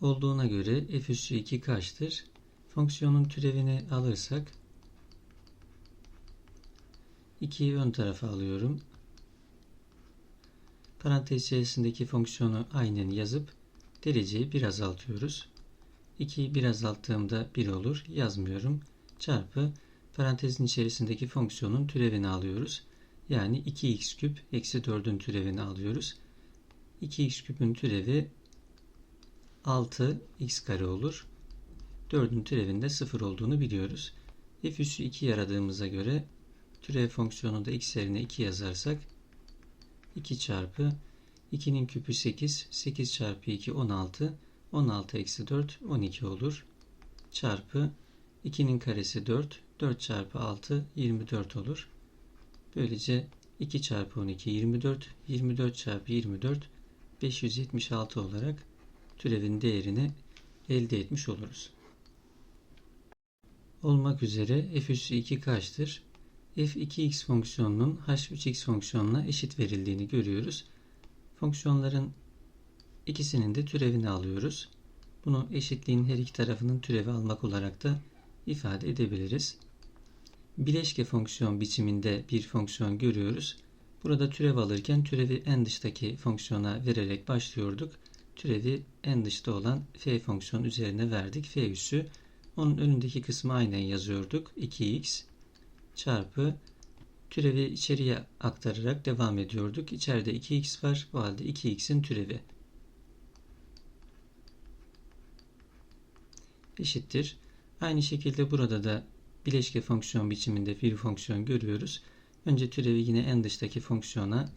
olduğuna göre f üssü 2 kaçtır? Fonksiyonun türevini alırsak 2'yi ön tarafa alıyorum. Parantez içerisindeki fonksiyonu aynen yazıp dereceyi bir azaltıyoruz. 2'yi bir azalttığımda 1 olur. Yazmıyorum. Çarpı parantezin içerisindeki fonksiyonun türevini alıyoruz. Yani 2x küp eksi 4'ün türevini alıyoruz. 2x küpün türevi 6x kare olur. 4'ün türevinde 0 olduğunu biliyoruz. f üssü 2 yaradığımıza göre türev fonksiyonunda x yerine 2 yazarsak 2 çarpı 2'nin küpü 8, 8 çarpı 2 16, 16 eksi 4 12 olur. Çarpı 2'nin karesi 4, 4 çarpı 6 24 olur. Böylece 2 çarpı 12 24, 24 çarpı 24 576 olarak türevin değerini elde etmiş oluruz. Olmak üzere f üssü 2 kaçtır? f2x fonksiyonunun h3x fonksiyonuna eşit verildiğini görüyoruz. Fonksiyonların ikisinin de türevini alıyoruz. Bunu eşitliğin her iki tarafının türevi almak olarak da ifade edebiliriz. Bileşke fonksiyon biçiminde bir fonksiyon görüyoruz. Burada türev alırken türevi en dıştaki fonksiyona vererek başlıyorduk. Türevi en dışta olan f fonksiyon üzerine verdik. f üssü. Onun önündeki kısmı aynen yazıyorduk. 2x çarpı türevi içeriye aktararak devam ediyorduk. İçeride 2x var. O halde 2x'in türevi eşittir. Aynı şekilde burada da bileşke fonksiyon biçiminde bir fonksiyon görüyoruz. Önce türevi yine en dıştaki fonksiyona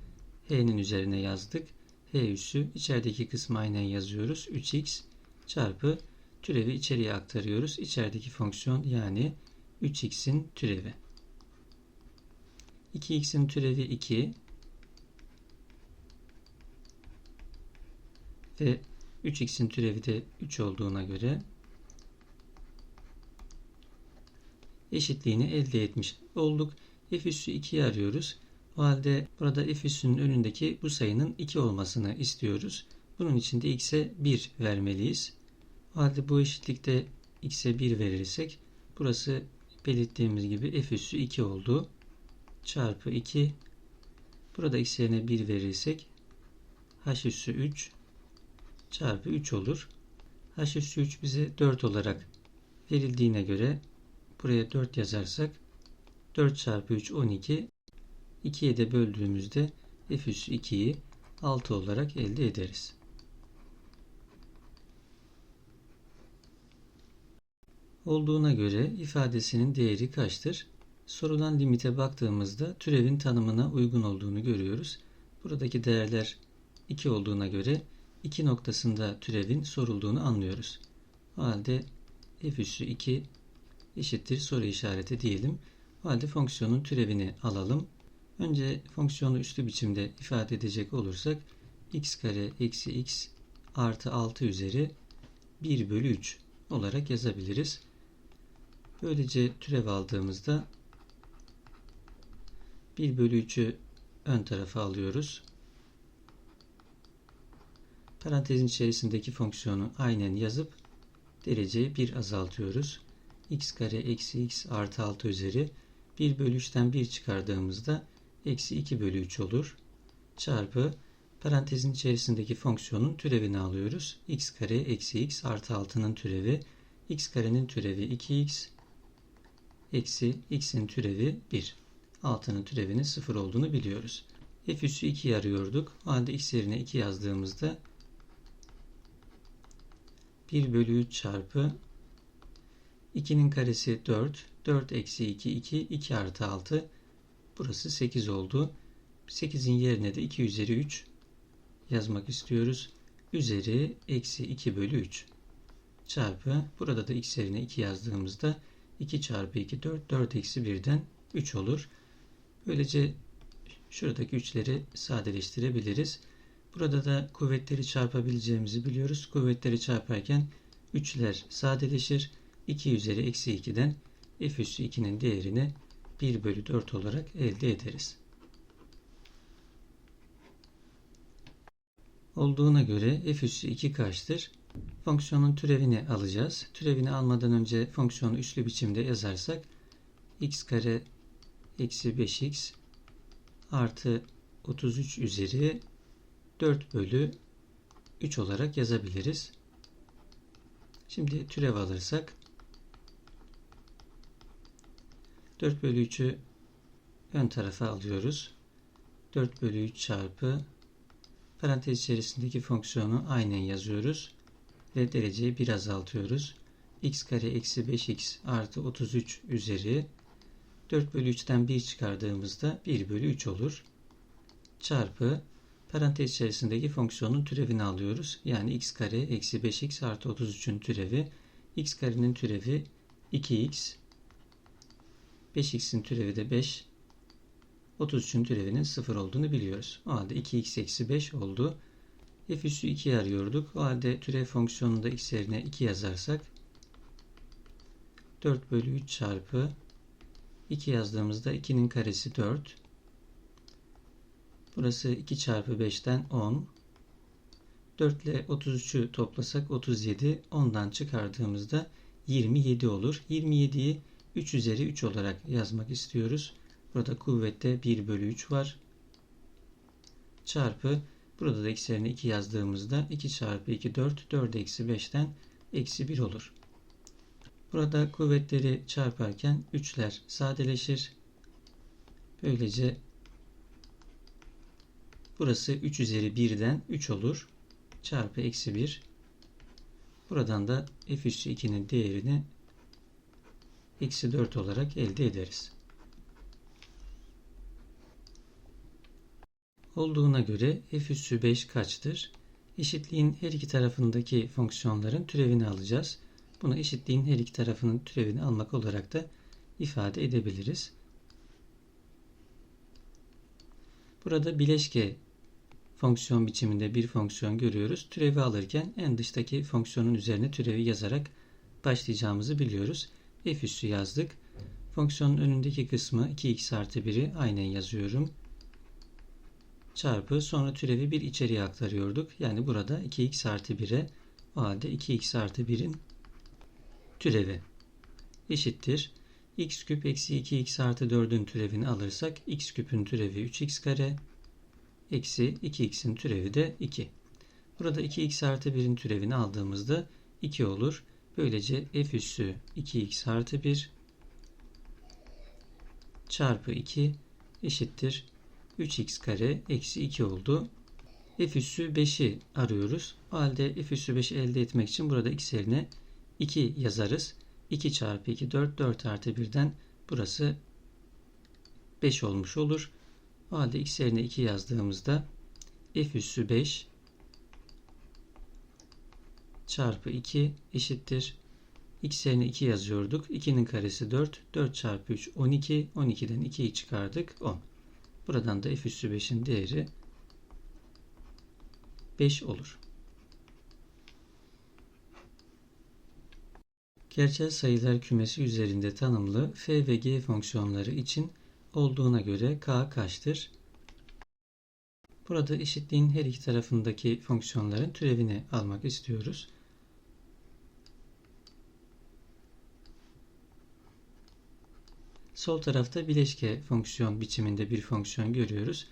h'nin üzerine yazdık. H üssü içerideki kısmı aynen yazıyoruz. 3x çarpı türevi içeriye aktarıyoruz. İçerideki fonksiyon yani 3x'in türevi. 2x'in türevi 2 ve 3x'in türevi de 3 olduğuna göre eşitliğini elde etmiş olduk. f üssü 2'yi arıyoruz. O halde burada f üssünün önündeki bu sayının 2 olmasını istiyoruz. Bunun için de x'e 1 vermeliyiz. O halde bu eşitlikte x'e 1 verirsek burası belirttiğimiz gibi f üssü 2 oldu. Çarpı 2 burada x yerine 1 verirsek h üssü 3 çarpı 3 olur. h üssü 3 bize 4 olarak verildiğine göre Buraya 4 yazarsak 4 çarpı 3 12 2'ye de böldüğümüzde f üssü 2'yi 6 olarak elde ederiz. Olduğuna göre ifadesinin değeri kaçtır? Sorulan limite baktığımızda türevin tanımına uygun olduğunu görüyoruz. Buradaki değerler 2 olduğuna göre 2 noktasında türevin sorulduğunu anlıyoruz. O halde f üssü 2 eşittir soru işareti diyelim. O halde fonksiyonun türevini alalım. Önce fonksiyonu üslü biçimde ifade edecek olursak x kare eksi x artı 6 üzeri 1 bölü 3 olarak yazabiliriz. Böylece türev aldığımızda 1 bölü 3'ü ön tarafa alıyoruz. Parantezin içerisindeki fonksiyonu aynen yazıp dereceyi 1 azaltıyoruz x kare eksi x artı 6 üzeri 1 bölü 3'ten 1 çıkardığımızda eksi 2 bölü 3 olur. Çarpı parantezin içerisindeki fonksiyonun türevini alıyoruz. x kare eksi x artı 6'nın türevi x karenin türevi 2x eksi x'in türevi 1. 6'nın türevinin 0 olduğunu biliyoruz. f üssü 2 arıyorduk. O halde x yerine 2 yazdığımızda 1 bölü 3 çarpı 2'nin karesi 4. 4 eksi 2 2. 2 artı 6. Burası 8 oldu. 8'in yerine de 2 üzeri 3 yazmak istiyoruz. Üzeri eksi 2 bölü 3 çarpı burada da x yerine 2 yazdığımızda 2 çarpı 2 4 4 eksi 1'den 3 olur. Böylece şuradaki 3'leri sadeleştirebiliriz. Burada da kuvvetleri çarpabileceğimizi biliyoruz. Kuvvetleri çarparken 3'ler sadeleşir. 2 üzeri eksi 2'den f üssü 2'nin değerini 1 bölü 4 olarak elde ederiz. Olduğuna göre f üssü 2 kaçtır? Fonksiyonun türevini alacağız. Türevini almadan önce fonksiyonu üçlü biçimde yazarsak x kare eksi 5x artı 33 üzeri 4 bölü 3 olarak yazabiliriz. Şimdi türev alırsak 4 bölü 3'ü ön tarafa alıyoruz. 4 bölü 3 çarpı parantez içerisindeki fonksiyonu aynen yazıyoruz ve dereceyi bir azaltıyoruz. x kare eksi 5x artı 33 üzeri 4 bölü 3'ten 1 çıkardığımızda 1 bölü 3 olur. Çarpı parantez içerisindeki fonksiyonun türevini alıyoruz. Yani x kare eksi 5x artı 33'ün türevi. x karenin türevi 2x. 5x'in türevi de 5. 33'ün türevinin 0 olduğunu biliyoruz. O halde 2x eksi 5 oldu. f üssü 2'yi arıyorduk. O halde türev fonksiyonunda x yerine 2 yazarsak 4 bölü 3 çarpı 2 yazdığımızda 2'nin karesi 4. Burası 2 çarpı 5'ten 10. 4 ile 33'ü toplasak 37. 10'dan çıkardığımızda 27 olur. 27'yi 3 üzeri 3 olarak yazmak istiyoruz. Burada kuvvette 1 bölü 3 var. Çarpı burada da eksilerini 2 yazdığımızda 2 çarpı 2 4. 4 eksi 5'ten eksi 1 olur. Burada kuvvetleri çarparken 3'ler sadeleşir. Böylece burası 3 üzeri 1'den 3 olur. Çarpı eksi 1. Buradan da f üssü 2'nin değerini eksi 4 olarak elde ederiz. Olduğuna göre f üssü 5 kaçtır? Eşitliğin her iki tarafındaki fonksiyonların türevini alacağız. Bunu eşitliğin her iki tarafının türevini almak olarak da ifade edebiliriz. Burada bileşke fonksiyon biçiminde bir fonksiyon görüyoruz. Türevi alırken en dıştaki fonksiyonun üzerine türevi yazarak başlayacağımızı biliyoruz. F üssü yazdık. Fonksiyonun önündeki kısmı 2x artı 1'i aynen yazıyorum. Çarpı sonra türevi bir içeriye aktarıyorduk. Yani burada 2x artı 1'e o halde 2x artı 1'in türevi eşittir. x küp eksi 2x artı 4'ün türevini alırsak x küpün türevi 3x kare eksi 2x'in türevi de 2. Burada 2x artı 1'in türevini aldığımızda 2 olur. Böylece f üssü 2x artı 1 çarpı 2 eşittir 3x kare eksi 2 oldu. f üssü 5'i arıyoruz. O halde f üssü 5'i elde etmek için burada x yerine 2 yazarız. 2 çarpı 2 4 4 artı 1'den burası 5 olmuş olur. O halde x yerine 2 yazdığımızda f üssü 5 çarpı 2 eşittir. x yerine 2 yazıyorduk. 2'nin karesi 4. 4 çarpı 3 12. 12'den 2'yi çıkardık 10. Buradan da f üssü 5'in değeri 5 olur. Gerçel sayılar kümesi üzerinde tanımlı f ve g fonksiyonları için olduğuna göre k kaçtır? Burada eşitliğin her iki tarafındaki fonksiyonların türevini almak istiyoruz. Sol tarafta bileşke fonksiyon biçiminde bir fonksiyon görüyoruz.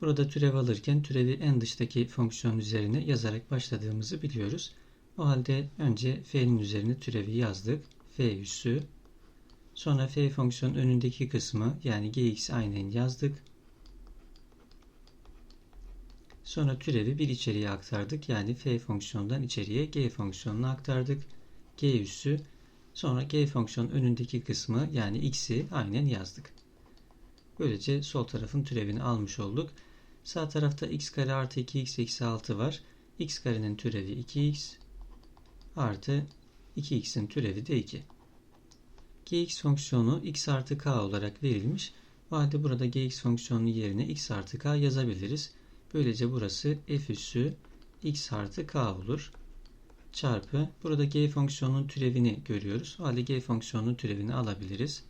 Burada türev alırken türevi en dıştaki fonksiyon üzerine yazarak başladığımızı biliyoruz. O halde önce f'nin üzerine türevi yazdık. f üssü. Sonra f fonksiyon önündeki kısmı yani gx aynen yazdık. Sonra türevi bir içeriye aktardık. Yani f fonksiyondan içeriye g fonksiyonuna aktardık. g üssü. Sonra g fonksiyon önündeki kısmı yani x'i aynen yazdık. Böylece sol tarafın türevini almış olduk. Sağ tarafta x kare artı 2x eksi 6 var. x karenin türevi 2x artı 2x'in türevi de 2. gx fonksiyonu x artı k olarak verilmiş. O halde burada gx fonksiyonunun yerine x artı k yazabiliriz. Böylece burası f üssü x artı k olur. Çarpı burada g fonksiyonunun türevini görüyoruz. O halde g fonksiyonunun türevini alabiliriz.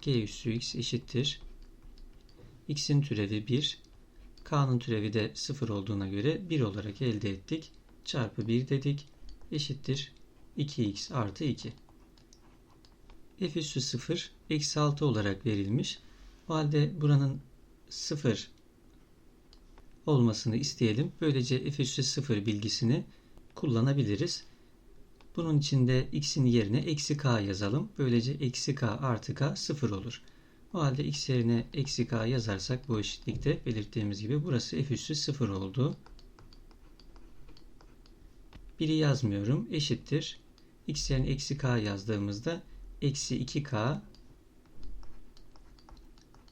g üssü x eşittir. x'in türevi 1. k'nın türevi de 0 olduğuna göre 1 olarak elde ettik. Çarpı 1 dedik eşittir 2x artı 2. f üssü 0 eksi 6 olarak verilmiş. O halde buranın 0 olmasını isteyelim. Böylece f üssü 0 bilgisini kullanabiliriz. Bunun için de x'in yerine eksi k yazalım. Böylece eksi k artı k 0 olur. O halde x yerine eksi k yazarsak bu eşitlikte belirttiğimiz gibi burası f üssü 0 oldu. 1'i yazmıyorum. Eşittir. x yerine eksi k yazdığımızda eksi 2k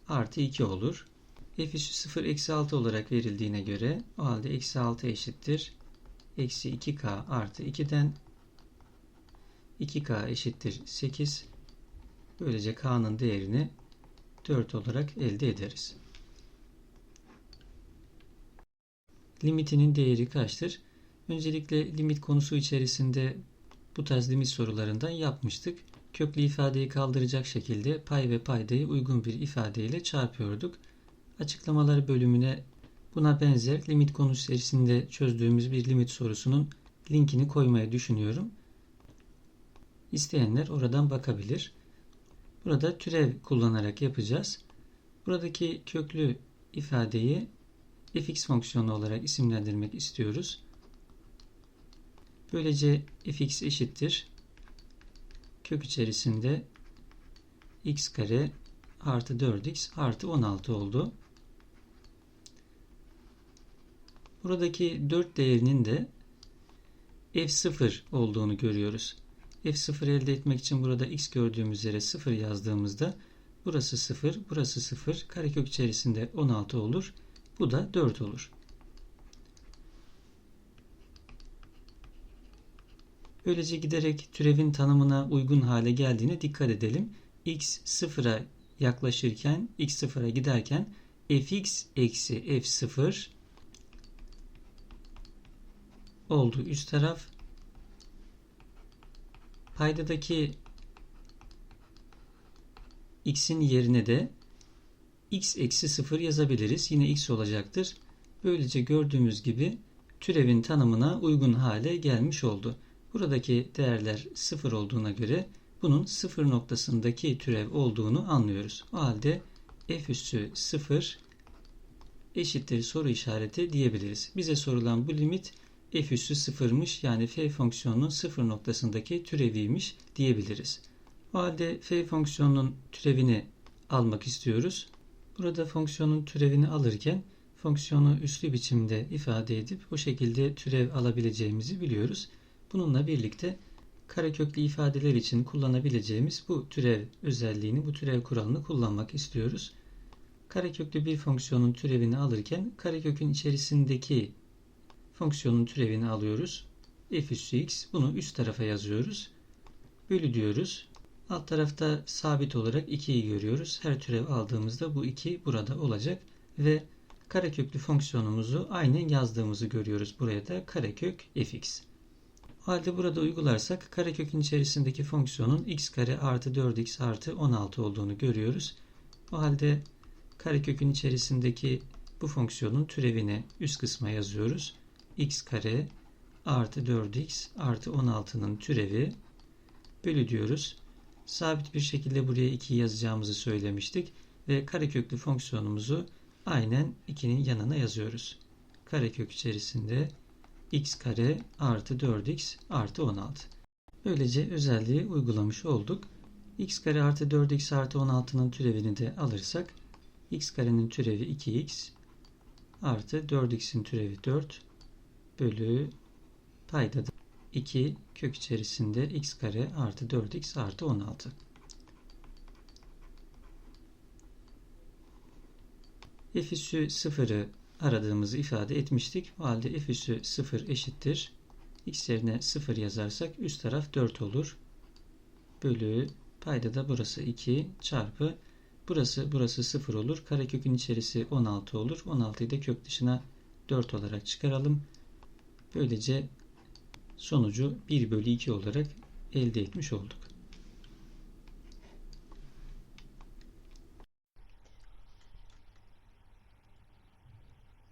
artı 2 olur. f üssü 0 eksi 6 olarak verildiğine göre o halde eksi 6 eşittir. Eksi 2k artı 2'den 2k eşittir 8. Böylece k'nın değerini 4 olarak elde ederiz. Limitinin değeri kaçtır? Öncelikle limit konusu içerisinde bu tarz limit sorularından yapmıştık. Köklü ifadeyi kaldıracak şekilde pay ve paydayı uygun bir ifadeyle çarpıyorduk. Açıklamaları bölümüne buna benzer limit konusu içerisinde çözdüğümüz bir limit sorusunun linkini koymaya düşünüyorum. İsteyenler oradan bakabilir. Burada türev kullanarak yapacağız. Buradaki köklü ifadeyi fx fonksiyonu olarak isimlendirmek istiyoruz. Böylece fx eşittir. Kök içerisinde x kare artı 4x artı 16 oldu. Buradaki 4 değerinin de f0 olduğunu görüyoruz. f0 elde etmek için burada x gördüğümüz yere 0 yazdığımızda burası 0, burası 0, karekök içerisinde 16 olur. Bu da 4 olur. Böylece giderek türevin tanımına uygun hale geldiğine dikkat edelim. x sıfıra yaklaşırken, x sıfıra giderken fx eksi f0 oldu üst taraf. Paydadaki x'in yerine de x eksi 0 yazabiliriz. Yine x olacaktır. Böylece gördüğümüz gibi türevin tanımına uygun hale gelmiş oldu. Buradaki değerler 0 olduğuna göre bunun 0 noktasındaki türev olduğunu anlıyoruz. O halde f üssü 0 eşittir soru işareti diyebiliriz. Bize sorulan bu limit f üssü 0'mış yani f fonksiyonunun 0 noktasındaki türeviymiş diyebiliriz. O halde f fonksiyonunun türevini almak istiyoruz. Burada fonksiyonun türevini alırken fonksiyonu üslü biçimde ifade edip bu şekilde türev alabileceğimizi biliyoruz. Bununla birlikte kareköklü ifadeler için kullanabileceğimiz bu türev özelliğini, bu türev kuralını kullanmak istiyoruz. Kareköklü bir fonksiyonun türevini alırken karekökün içerisindeki fonksiyonun türevini alıyoruz. f üssü x. Bunu üst tarafa yazıyoruz. Bölü diyoruz. Alt tarafta sabit olarak 2'yi görüyoruz. Her türev aldığımızda bu 2 burada olacak ve kareköklü fonksiyonumuzu aynen yazdığımızı görüyoruz. Buraya da karekök fx. O halde burada uygularsak karekökün içerisindeki fonksiyonun x kare artı 4x artı 16 olduğunu görüyoruz. O halde karekökün içerisindeki bu fonksiyonun türevini üst kısma yazıyoruz. X kare artı 4x artı 16'nın türevi bölü diyoruz. Sabit bir şekilde buraya 2 yazacağımızı söylemiştik ve kareköklü fonksiyonumuzu aynen 2'nin yanına yazıyoruz. Karekök içerisinde x kare artı 4x artı 16. Böylece özelliği uygulamış olduk. x kare artı 4x artı 16'nın türevini de alırsak x karenin türevi 2x artı 4x'in türevi 4 bölü payda da 2 kök içerisinde x kare artı 4x artı 16. f üssü 0'ı aradığımızı ifade etmiştik. O halde f üssü 0 eşittir. x yerine 0 yazarsak üst taraf 4 olur. Bölü payda da burası 2 çarpı burası burası 0 olur. Karekökün içerisi 16 olur. 16'yı da kök dışına 4 olarak çıkaralım. Böylece sonucu 1 bölü 2 olarak elde etmiş olduk.